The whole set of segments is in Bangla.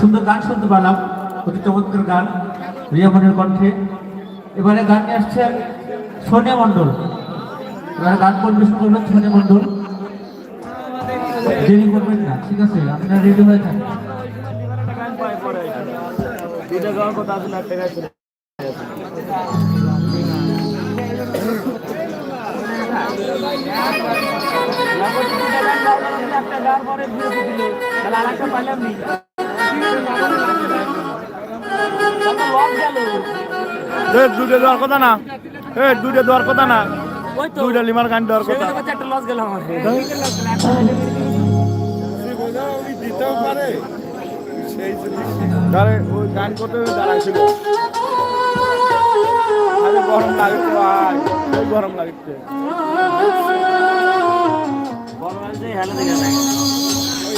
সুন্দর গান শুনতে পেলাম অতি চমৎকার গান রিয়ামনের কণ্ঠে। এবারে গান নিয়ে আসছেন সোনিয়া মণ্ডল। এবারে গান পরিবেশন করবেন সোনিয়া মণ্ডল। দেরি করবেন না, ঠিক আছে, আপনারা রেডি হয়ে থাকেন। একটা গাইছে পরে দিলে, তাহলে আর একটা পাইলাম নি। দুটো দেওয়ার কথা না। এ দুটো দেওয়ার কথা না। দুইটা লিমার গান দেওয়ার কথা। একটা লস গেল আমার। দিতেও পারে সেই জিনিস ওই গান করতে দাঁড়াইছিল আরে গরম লাগছে ভাই গরম লাগছে। গরম লাগছে হেলে দেখে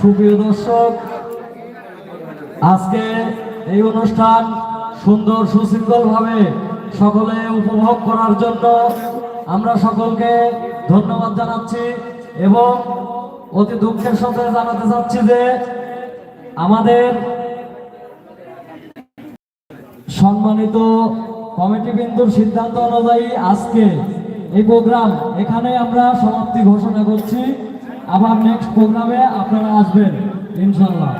সুপ্রিয় দর্শক, আজকে এই অনুষ্ঠান সুন্দর সুশৃঙ্খলভাবে সকলে উপভোগ করার জন্য আমরা সকলকে ধন্যবাদ জানাচ্ছি এবং অতি দুঃখের সাথে জানাতে চাচ্ছি যে আমাদের সম্মানিত কমিটি বিন্দুর সিদ্ধান্ত অনুযায়ী আজকে এই প্রোগ্রাম এখানে আমরা সমাপ্তি ঘোষণা করছি। আবার নেক্সট প্রোগ্রামে আপনারা আসবেন ইনশাল্লাহ